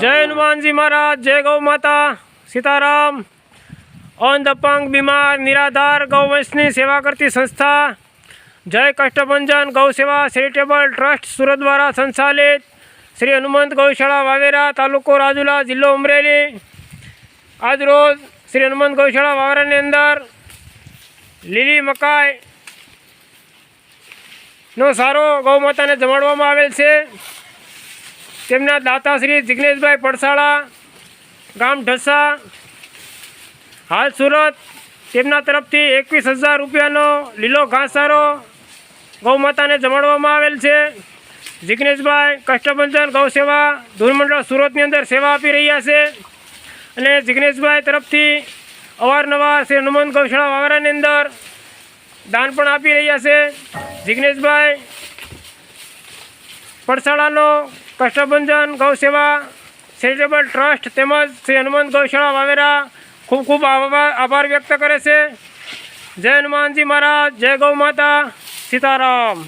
જય હનુમાનજી મહારાજ, જય ગૌ માતા, સીતારામ. ઓન ધ પંગ બીમાર, નિરાધાર ગૌવંશની સેવા કરતી સંસ્થા. જય કષ્ટભંજન, ગૌ સેવા, ચેરિટેબલ ટ્રસ્ટ, સુરત દ્વારા સંચાલિત શ્રી હનુમંત ગૌશાળા, વાવેરા તાલુકો રાજુલા, જિલ્લો અમરેલી. આજરોજ શ્રી હનુમંત ગૌશાળા, વાવેરાની અંદર લીલી મકાઈ નો સારો ગૌ માતાને જમાડવામાં આવેલ છે. તેમના દાતાશ્રી જિગ્નેશભાઈ પડસાળા, ગામ ઢસા, હાલ સુરત, તેમના તરફથી એકવીસ હજાર રૂપિયાનો લીલો ઘાસારો ગૌમાતાને જમાડવામાં આવેલ છે. જિગ્નેશભાઈ કષ્ટભંજન ગૌ સેવા ધૂળમંડળ સુરતની અંદર સેવા આપી રહ્યા છે અને જિગ્નેશભાઈ તરફથી અવારનવાર શ્રી હનુમંત ગૌશાળા વાવરાની અંદર દાન પણ આપી રહ્યા છે. જિગ્નેશભાઈ પડસાળાનો કષ્ટભંજન ગૌસેવા ચેરિટેબલ ટ્રસ્ટ તેમજ શ્રી હનુમાન ગૌશાળા વાવેરા ખૂબ ખૂબ આભાર વ્યક્ત કરે છે. જય હનુમાનજી મહારાજ, જય ગૌ માતા સીતારામ.